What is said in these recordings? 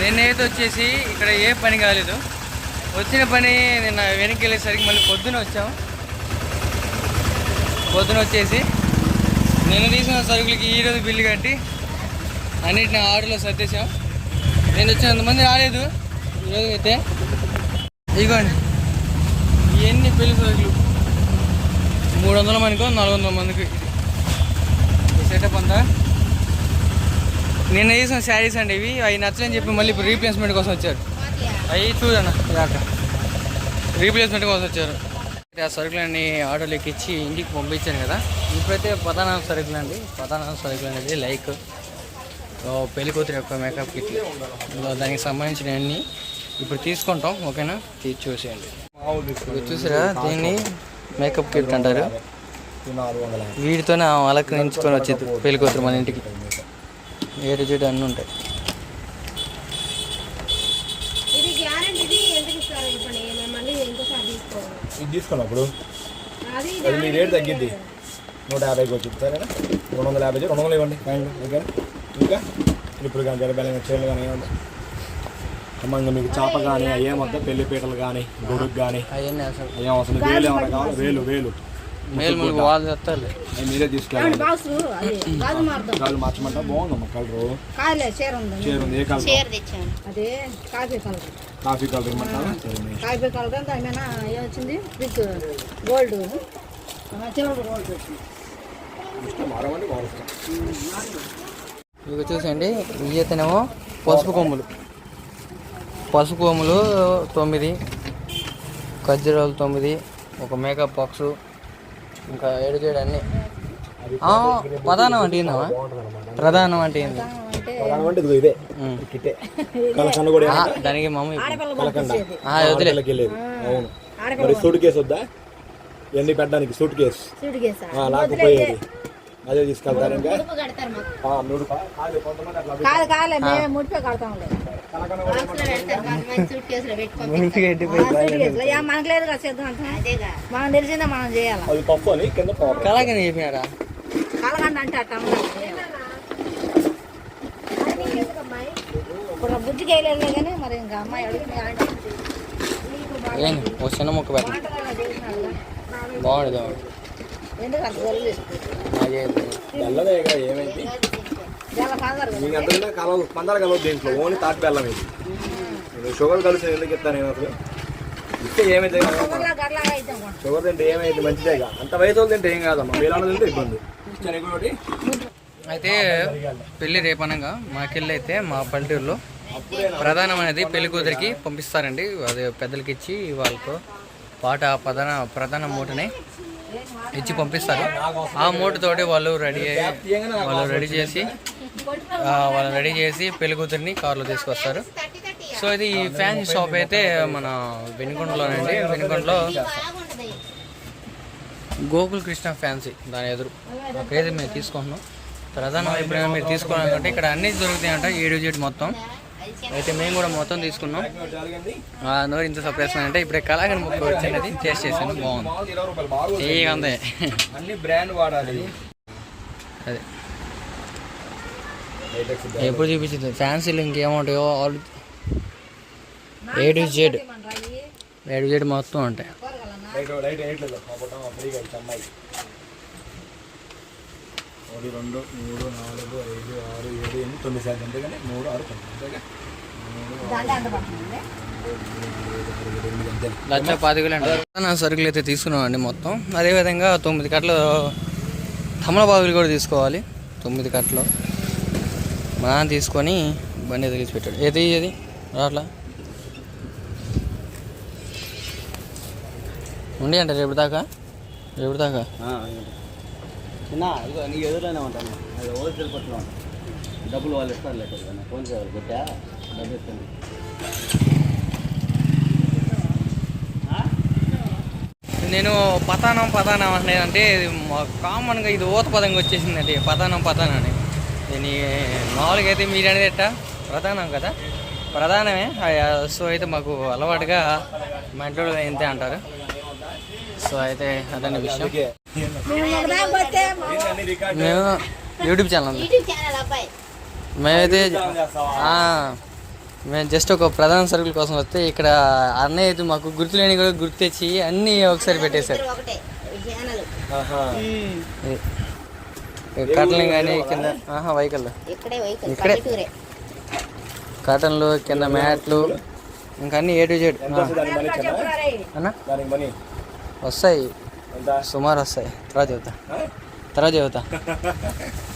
నేనైతే వచ్చేసి ఇక్కడ ఏ పని కాలేదు. వచ్చిన పని నిన్న వెనక్కి వెళ్ళేసరికి మళ్ళీ పొద్దున వచ్చాం. పొద్దున వచ్చేసి నేను తీసిన సరుకులకి ఈరోజు బిల్లు కట్టి అన్నిటిని ఆర్డర్లో సర్దేశాం. నేను వచ్చినంతమంది రాలేదు. ఈరోజు అయితే ఇదిగోండి. ఇవన్నీ పెళ్ళి సరుకులు? మూడు వందల మందికో నాలుగు వందల మందికి సెటప్ అంతా నిన్న వేసిన శారీస్ అండి ఇవి. అవి నచ్చని చెప్పి మళ్ళీ ఇప్పుడు రీప్లేస్మెంట్ కోసం వచ్చారు. అవి చూడన్న ఇదాక రీప్లేస్మెంట్ కోసం వచ్చారు. ఆ సరుకులన్నీ ఆర్డర్లు ఎక్కించి ఇంటికి పంపించాను కదా. ఇప్పుడైతే ప్రధాన సరుకులు అండి. ప్రధాన సరుకులు అనేది లైక్ పెళ్ళి కూతురు యొక్క మేకప్ ఇందులో దానికి సంబంధించినవన్నీ ఇప్పుడు తీసుకుంటాం. ఓకేనా? తీసి చూసేయండి. ఇప్పుడు చూసారా? దీన్ని మేకప్ కిట్ అంటారు. వీటితోనే అలంకరించుకొని వచ్చేది పెళ్ళి కూతురు మన ఇంటికి. ఏడు చెడు అన్నీ ఉంటాయి. ఇది గ్యారెంటీ ఇది ఎందుకు ఇస్తారు? ఇప్పుడు మేము మళ్ళీ ఇంకోసారి తీసుకోవాలి. ఇది తీసుకున్నప్పుడు అది అది మీ రేట్ తగ్గిద్ది. నూట యాభైకి వచ్చి సరేనా? రెండు వందల యాభై రెండు వందలు ఇవ్వండి. ఫైన్ ఓకేనా ఇంకా? ఇప్పుడు కానీ జడబెల్లం చీరలు కానీ ఇంకా మీకు చేప కానీ అయ్యేమొద్ద పెళ్ళి పీటలు కానీ గొడుగు కానీ అయ్యేం అవసరం. వేలు ఏమైనా కావాలి? వేలు వేలు. వాళ్ళు మీరే తీసుకెళ్ళాలి. కాళ్ళు మార్చమంటే బాగుందమ్మా కలరు. చీర ఉంది. అదే కాఫీ కలర్. కాఫీ కలర్ ఇమ్మంటారా సరే కాఫీ కలర్ అంటే ఏమైనా ఏమొచ్చింది? With gold. చివరి గోల్డ్ వచ్చింది. మారమంటే మారుస్తాం. ఇక చూసండి ఇయ్యతనేమో పసుపు కొమ్ములు. పసుపు కొమ్ములు తొమ్మిది ఖర్జూరాలు తొమ్మిది ఒక మేకప్ బాక్సు ఇంకా ఏడు చేయడు అన్నీ. ఆ, ప్రధానం అంటే ఏందమ్మా? ప్రధానం అంటే ఏంది? అంటే ఇదే. ఉమ్. కిట్టే. కలకండ కూడా ఆ, దానికి మమ్మీ కలకండ. అవును. మరి సూట్ కేసు వద్దా? ఇవన్నీ పెట్టడానికి సూట్ కేసు. సూట్ కేసా? ఆ, లాక్కుపోయేది. అదే తీసుకెళ్తారు ఇంకా. కాదు, కాలే మేమే ముడిపే కడతాంలే కలకండ కూడా సూట్ కేసులో యా, మనకు లేదు కదా సిద్ధాంతం మనం తెలిసిందే మనం చేయాలి. అది పప్పు అని కింద పప్పు. కలాగని చెప్పినారా కలగండి అంటే అట్ట ఇప్పుడు బుద్ధికి వెళ్ళలే కానీ మరి ఇంకా అమ్మాయి అడుగుతుంది ఒక చిన్న ముక్క పెట్టండి వంటకాలు ఏమైంది? కలవదు పందాలు కలవదు దీంట్లో. ఓన్లీ తాటి బెల్లం ఇది. నేను షుగర్ కలిసి ఎందుకు ఇస్తాను నేను అసలు? ఇస్తే ఏమైతే. షుగర్ తింటే ఏమైంది? మంచిదేగా అంత వయసు తింటే ఏం కాదమ్మా. వీళ్ళ తింటే ఇబ్బంది. అయితే పెళ్ళి రేపనగా మాకెళ్ళి అయితే మా పల్లెటూరులో ప్రధానం అనేది పెళ్ళి కూతురికి పంపిస్తారండి. అది పెద్దలకి ఇచ్చి వాళ్ళతో పాట ప్రధాన ప్రధాన మూటని ఇచ్చి పంపిస్తారు. ఆ మూటతోటి వాళ్ళు రెడీ అయ్యి వాళ్ళు రెడీ చేసి వాళ్ళు రెడీ చేసి పెళ్ళికూతురిని కార్లో తీసుకొస్తారు. సో ఇది ఈ ఫ్యాన్సీ షాప్ అయితే మన వెనుకొండలోనండి. వెనుకొండలో గోకుల్ కృష్ణ ఫ్యాన్సీ దాని ఎదురు. అక్కడైతే మేము తీసుకుంటున్నాం. ప్రధానంగా ఎప్పుడైనా మీరు తీసుకోవాలనుకుంటే ఇక్కడ అన్నీ దొరుకుతాయంట ఏడు జెడ్ మొత్తం. అయితే మేము కూడా మొత్తం తీసుకున్నాం. నోరు ఇంత సర్ప్రైజ్ అంటే ఇప్పుడే కళాగని ముక్క వచ్చినది టేస్ట్ చేశాను. బాగుంది. తీయగా ఉంది అన్ని బ్రాండ్ వాడాలి. అదే. ఎప్పుడు చూపించింది? ఫ్యాన్సీలు ఇంకేముంటాయో? All A to Z A to Z మొత్తం ఉంటాయి. ఒకటి రెండు మూడు నాలుగు ఐదు ఆరు ఏడు ఎనిమిది తొమ్మిది శాతం అంతే కానీ మూడు ఆరు తొమ్మిది అంతేగా లక్ష పాతికలు అంటే నా సరుకులు అయితే తీసుకున్నాం అండి మొత్తం. అదేవిధంగా తొమ్మిది కట్టలు తమలపాకులు కూడా తీసుకోవాలి. తొమ్మిది కట్టలు. మా తీసుకొని బండి తెలిసి పెట్టాడు ఏది ఏది రాట్లా. ఉండి అంట రేపు దాకా? రేపు దాకా? నీ ఎదురులోనే ఉంటాను. డబ్బులు వాళ్ళు ఇస్తారు లేక ఫోన్ చేయాలి ఇస్తుంది నేను పతానం పతానం అంటే మా- కామన్గా ఇది ఊత పదంగా వచ్చేసిందండి. పతానం పతానం అని. దీని మామూలుగా అయితే మీరు అనేది ఎట్టా? ప్రధానం కదా? ప్రధానమే. సో అయితే మాకు అలవాటుగా మా ఇంట్లో ఇంతే అంటారు. సో అయితే అదండి విషయం. మేము యూట్యూబ్ ఛానల్ మేమైతే మేము జస్ట్ ఒక ప్రధాన సరుకుల కోసం వస్తే ఇక్కడ అన్నయ్య అయితే మాకు గుర్తులేని కూడా గుర్తు తెచ్చి అన్నీ ఒకసారి పెట్టేశారు. ఒకటే ఛానల్ ఆహా. ఇది. ఈ కట్టలు కానీ కింద ఆహా వైకల్ ఇక్కడే కాటన్లు కింద మ్యాట్లు ఇంకా అన్ని ఏ టు జెడ్? అన్న? వస్తాయి. సుమారు వస్తాయి. తర్వాత చెబుతా? తర్వాత చెబుతా.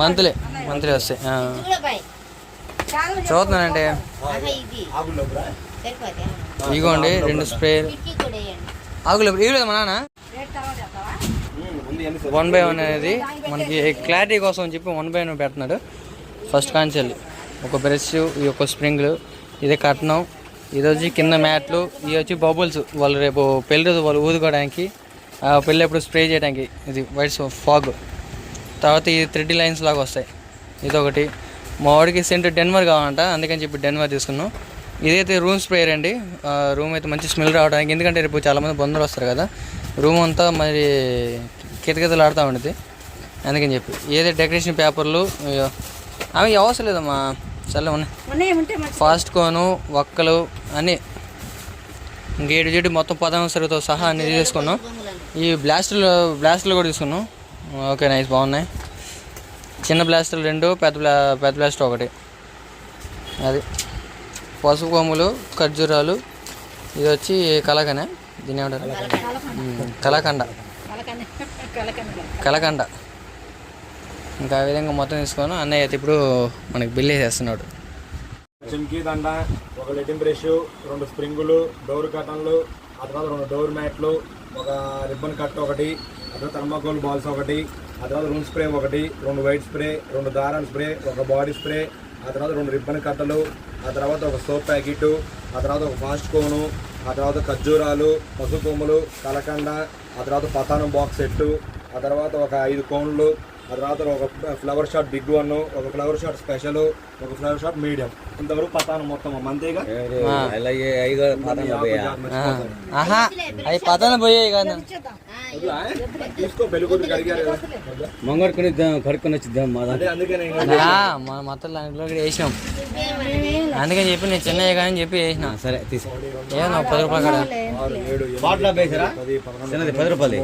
మంత్లీ మంత్లీ వస్తాయి. సరిపోతే ఇగోండి రెండు స్ప్రే ఆకులు ఇవ్వలేదు మా నాన్న? వన్ బై వన్ అనేది మనకి క్లారిటీ కోసం అని చెప్పి వన్ బై వన్ పెడుతున్నాడు. ఫస్ట్ కాంచెల్లి ఒక బ్రష్ ఈ యొక్క స్ప్రింగ్లు. ఇది కట్నం. ఇది వచ్చి కింద మ్యాట్లు. ఇవి వచ్చి బబుల్స్. వాళ్ళు రేపు రోజు వాళ్ళు ఊదుకోవడానికి అప్పుడు స్ప్రే చేయడానికి. ఇది వైట్ ఫాగ్. తర్వాత ఈ త్రెడ్ లైన్స్ లాగా వస్తాయి. ఇదొకటి. మా వాడికి సెంట్ డెన్వర్ కావాలంట అందుకని చెప్పి డెన్వర్ తీసుకున్నాం. ఇదైతే రూమ్ స్ప్రేయర్ అండి. రూమ్ అయితే మంచి స్మెల్ రావడానికి ఎందుకంటే రేపు చాలామంది బంధువులు వస్తారు కదా. రూమ్ అంతా మరి కితకితలు ఆడుతూ ఉండేది అందుకని చెప్పి. ఏదైతే డెకరేషన్ పేపర్లు అవి అవసరం లేదమ్మా. చల్ల ఉన్నాయి. ఫాస్ట్ కోను వక్కలు అన్నీ. ఇంకేడు చెడు మొత్తం పదహారు సరుకుతో సహా అన్ని తీసుకున్నాం ఈ బ్లాస్టర్లు బ్లాస్టర్లు కూడా తీసుకున్నాం. ఓకే నైస్ బాగున్నాయి. చిన్న బ్లాస్టర్లు రెండు పెద్ద బ్లా పెద్ద బ్లాస్టర్ ఒకటి. అది. పసుపు కొమ్ములు ఖర్జూరాలు. ఇది వచ్చి కలకనే దీని ఏమంటారు? కలకండ. కలకండ. ఇంకా ఆ విధంగా మొత్తం తీసుకొని అన్నయ్య అయితే ఇప్పుడు మనకి బిల్ వేసేస్తున్నాడు. చిమ్కీ దండ ఒక లెటిన్ బ్రష్ రెండు స్ప్రింగులు డోర్ కటన్లు ఆ తర్వాత రెండు డోర్ మ్యాట్లు ఒక రిబ్బన్ కట్ ఒకటి ఆ తర్వాత థర్మాకోల్ బాల్స్ ఒకటి ఆ తర్వాత రూమ్ స్ప్రే ఒకటి రెండు వైట్ స్ప్రే రెండు దారాల స్ప్రే ఒక బాడీ స్ప్రే ఆ తర్వాత రెండు రిబ్బన్ కట్టలు ఆ తర్వాత ఒక సోప్ ప్యాకెట్ ఆ తర్వాత ఒక ఫాస్ట్ కోను ఆ తర్వాత ఖర్జూరాలు పసుపు కొమ్ములు కలకండ ఆ తర్వాత పతానం బాక్స్ సెట్టు ఆ తర్వాత ఒక ఐదు కోన్లు తర్వాత ఒక ఫ్లవర్ షాట్ బిగ్ వన్ ఒక ఫ్లవర్ షాట్ స్పెషల్ ఒక ఫ్లవర్ షాట్ మీడియం ఇంతవరకు పతాను మొత్తం ఆహా అవి పతన పోయాయి కదా? తీసుకో పెళ్ళి కూతురు అడిగారు కొనిద్దాం కడుక్కొని వచ్చిద్దాం మా అదే అందుకే నేను ఆ, మన మొత్తం దాంట్లో కూడా వేసినాం అందుకని చెప్పి నేను చిన్నయ్య కానీ చెప్పి వేసిన సరే తీసుకో. ఏమన్నా పది రూపాయలు ఆరు ఏడు పది పది రూపాయలు.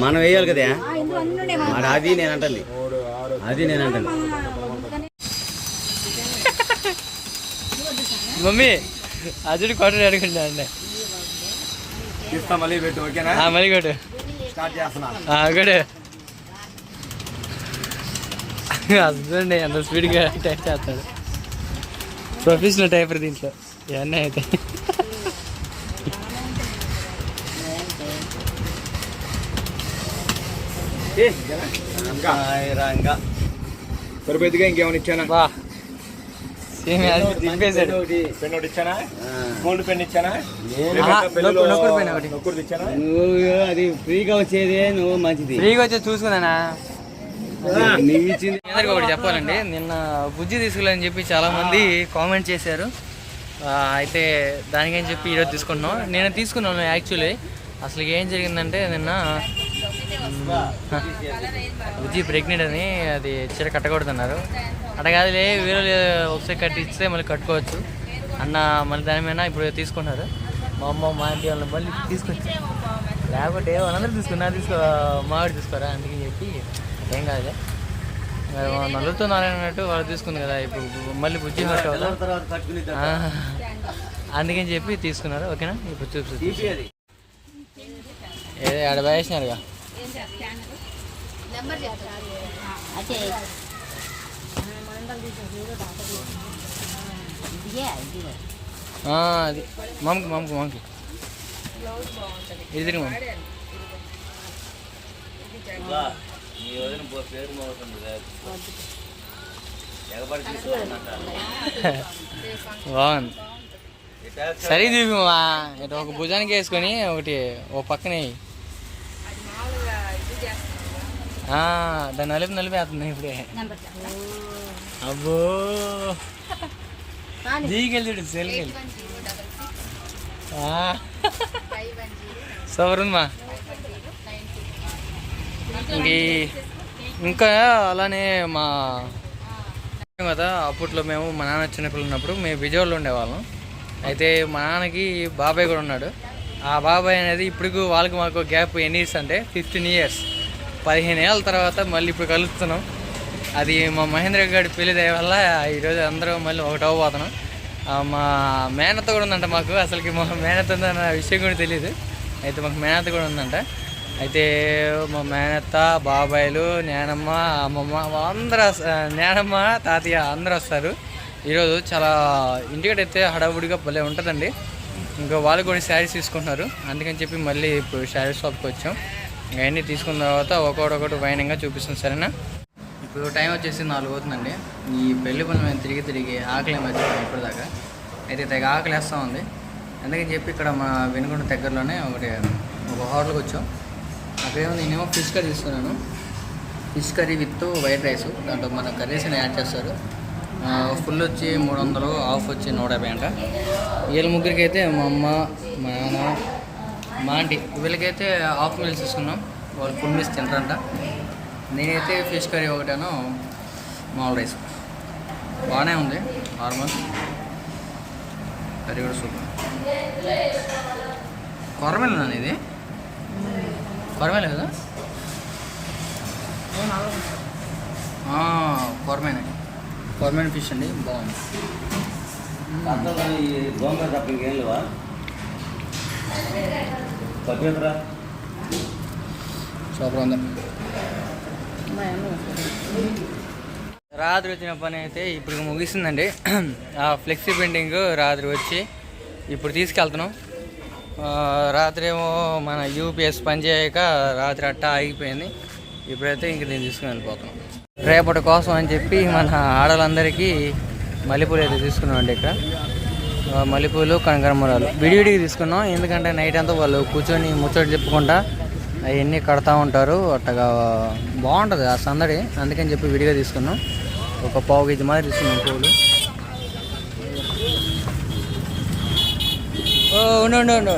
మనం వేయాలి కదా? ఆ, ఇందులో అన్ని ఉన్నాయి మరి అది నేను అంటది. ఆరు అది నేను అంటాను మమ్మీ అజుడు కొట్టడు అడుగుంటా అండి తీస్తా మళ్ళీ పెట్టు ఓకేనా? ఆ, మరి కొట్టు. స్టార్ట్ చేస్తున్నా. ఆ, కొట్టు. హస్బెండ్ ఎంత స్పీడ్గా టైప్ చేస్తాడు. ప్రొఫెషనల్ టైపర్ దీంట్లో. ఇవన్నీ అయితే. సరిపోద్దిగా ఇంకేమైనా ఇచ్చానా? బా. సేమ్ దింపేశాడు. పెన్ ఒకటి ఇచ్చానా? Gold pen ఇచ్చానా? నువ్వు అది ఫ్రీగా వచ్చేది నువ్వు మంచిది. ఫ్రీగా వచ్చి చూసుకున్నానా? నువ్వు ఇచ్చింది. ఒకటి చెప్పాలండి. నిన్న బుజ్జి తీసుకెళ్ళని చెప్పి చాలా మంది కామెంట్ చేశారు. అయితే దానికని చెప్పి ఈరోజు తీసుకుంటున్నాం. నేను తీసుకున్నాను యాక్చువల్లీ. అసలు ఏం జరిగిందంటే నిన్న ఉజ్జి ప్రెగ్నెంట్ అని అది చీర కట్టకూడదన్నారు. అట్లా కాదులే వేరే ఒకసారి కట్టిస్తే మళ్ళీ కట్టుకోవచ్చు. అన్న మళ్ళీ దాని మీద ఇప్పుడు తీసుకున్నారు మా అమ్మ మా ఇంటి వాళ్ళని మళ్ళీ తీసుకొచ్చి లేకపోతే వాళ్ళందరూ తీసుకున్నా తీసుకో మావిడి తీసుకోరా అందుకని చెప్పి ఏం కాదులే. నలుగుతో అన్నట్టు వాళ్ళు తీసుకుంది కదా ఇప్పుడు మళ్ళీ బుజ్జి హట్ అందుకని చెప్పి తీసుకున్నారు ఓకేనా? ఇప్పుడు చూసి ఏదో ఆడ వేసినారుగా అది మమ్మకి మమ్మకి మమ్మకి ఇది తిరిగి మమ్మీ నీ వదిన పో- పేరు మోగుతుంది ఎగబడి తీసుకుంటున్నట్ట. బాగుంది. సరే చూపి మా ఇటు ఒక భుజానికి వేసుకొని ఒకటి ఓ పక్కనే దాన్ని నలిపి నలిపేస్తుంది ఇప్పుడే. అబ్బో. దిగికెళ్ళి సెల్కెళ్ళి సూపర్ ఉందమ్మా ఈ- ఇంకా అలానే మా కదా అప్పట్లో మేము మా నాన్న చిన్నపిల్లలు ఉన్నప్పుడు మేము విజయవాడలో ఉండేవాళ్ళం. అయితే మా నాన్నకి బాబాయ్ కూడా ఉన్నాడు. ఆ బాబాయ్ అనేది ఇప్పుడు వాళ్ళకి మాకు గ్యాప్ ఎన్ని ఇయర్స్ అంటే ఫిఫ్టీన్ ఇయర్స్. పదిహేను ఏళ్ళ తర్వాత మళ్ళీ ఇప్పుడు కలుస్తున్నాం. అది మా మహేంద్ర గారి పెళ్ళి దయ వల్ల ఈరోజు అందరం మళ్ళీ ఒకటి అవ్వబోతున్నాం. మా మేనత్త కూడా ఉందంట మాకు. అసలుకి మా మేనత్త ఉందన్న విషయం కూడా తెలియదు అయితే మాకు మేనత్త కూడా ఉందంట. అయితే మా మేనత్త బాబాయిలు నేనమ్మ అమ్మమ్మ అందరూ నేనమ్మ తాతయ్య అందరూ వస్తారు. ఈరోజు చాలా ఇంటికైతే హడావుడిగా భలే ఉంటుందండి. ఇంకా వాళ్ళు కూడా శారీస్ తీసుకుంటున్నారు. అందుకని చెప్పి మళ్ళీ ఇప్పుడు శారీ షాప్కి వచ్చాం. అవన్నీ తీసుకున్న తర్వాత ఒకటి వైనంగా చూపిస్తాం సరేనా? ఇప్పుడు టైం వచ్చేసి నాలుగు అవుతుందండి. ఈ పెళ్ళి పని మేము తిరిగి తిరిగి ఆకలి మర్చిపోయాం ఇప్పటిదాకా అయితే తెగ ఆకలి వేస్తూ ఉంది. అందుకని చెప్పి ఇక్కడ మా వెనుకొండ దగ్గరలోనే ఒకటి ఒక హోటల్కి వచ్చాం. అక్కడేమో నేనేమో ఫిష్ కర్రీ తీసుకున్నాను. Fish curry with white rice. దాంట్లో మన కర్రీస్ అని యాడ్ చేస్తారు. ఫుల్ వచ్చి మూడు వందలు హాఫ్ వచ్చి నూట యాభై అంట. వీళ్ళ ముగ్గురికి అయితే మా అమ్మ మా నాన్న మా ఆంటీ వీళ్ళకైతే హాఫ్ మీల్స్ తీసుకున్నాం. వాళ్ళు ఫుల్ మీల్స్ తింటారంట. నేనైతే ఫిష్ కర్రీ ఒకటాను మామూలు రైస్. బాగానే ఉంది. నార్మల్. కర్రీ కూడా సూపర్. కొరమేనా ఇది కొరమేలు కదా? ఆ, కొరమేనే కొరమేన ఫిష్ అండి బాగుంది. అర్థంలో ఈ గోంగూర తప్ప ఇంకేం లేవా? పప్పేంద్రా సూపర్ ఉంది. రాత్రి వచ్చిన పని అయితే ఇప్పుడు ముగిసిందండి. ఆ ఫ్లెక్సీ పెయింటింగ్ రాత్రి వచ్చి ఇప్పుడు తీసుకెళ్తున్నాం. రాత్రి ఏమో మన యూపీఎస్ పని చేయక రాత్రి అట్టా ఆగిపోయింది. ఇప్పుడైతే ఇంక నేను తీసుకుని వెళ్ళిపోతున్నాం. రేపటి కోసం అని చెప్పి మన ఆడలందరికీ మల్లెపూలు అయితే తీసుకున్నామండి ఇక్కడ. మల్లెపూలు కనకరమరాలు. విడివిడిగా తీసుకున్నాం. ఎందుకంటే నైట్ అంతా వాళ్ళు కూర్చొని ముచ్చట చెప్పుకుంటా అవన్నీ కడతా ఉంటారు. అట్టగా బాగుంటుంది ఆ సందడి. అందుకని చెప్పి విడిగా తీసుకున్నాం. ఒక పావు కేజీ మాదిరి తీసుకున్నాం పూలు. ఓ ఉండు ఉండు ఉండు